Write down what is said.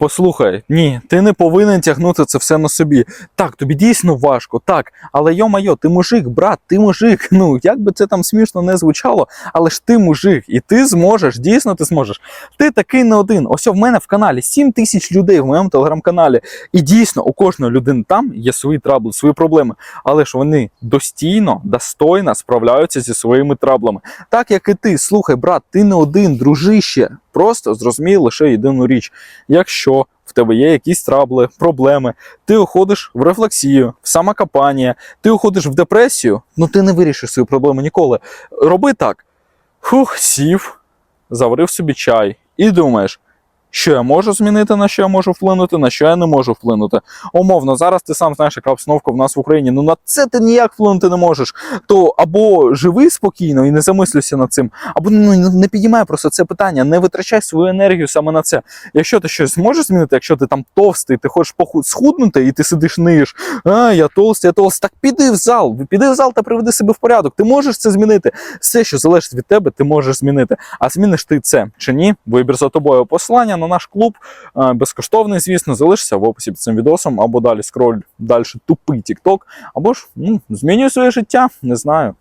Послухай, ні, ти не повинен тягнути це все на собі. Так, тобі дійсно важко, так, але йо-майо, ти мужик, брат, ти мужик. Ну, як би це там смішно не звучало, але ж ти мужик, і ти зможеш, дійсно ти зможеш. Ти такий не один. Ось в мене в каналі 7 тисяч людей в моєму телеграм-каналі. І дійсно, у кожної людини там є свої трабли, свої проблеми. Але ж вони достійно, достойно справляються зі своїми траблами. Так як і ти, слухай, брат, ти не один, дружище. Просто зрозумій лише єдину річ. Якщо в тебе є якісь трабли, проблеми, ти уходиш в рефлексію, в самокопання, ти уходиш в депресію, ну ти не вирішиш свої проблеми ніколи. Роби так: фух, сів, заварив собі чай і думаєш. Що я можу змінити, на що я можу вплинути, на що я не можу вплинути. Умовно, зараз ти сам знаєш, яка обстановка в нас в Україні. Ну на це ти ніяк вплинути не можеш. То або живи спокійно і не замислюйся над цим, або ну, не підіймай просто це питання, не витрачай свою енергію саме на це. Якщо ти щось зможеш змінити, якщо ти там товстий, ти хочеш схуднути, і ти сидиш ниєш, а я толстий, я толстий, так піди в зал, піди в зал та приведи себе в порядок. Ти можеш це змінити. Все, що залежить від тебе, ти можеш змінити. А зміниш ти це чи ні? Вибір за тобою. Посилання на наш клуб е, безкоштовний, звісно, залишиться в описі під цим відосом, або далі скроль далі тупий TikTok, або ж ну, змінюй своє життя, не знаю.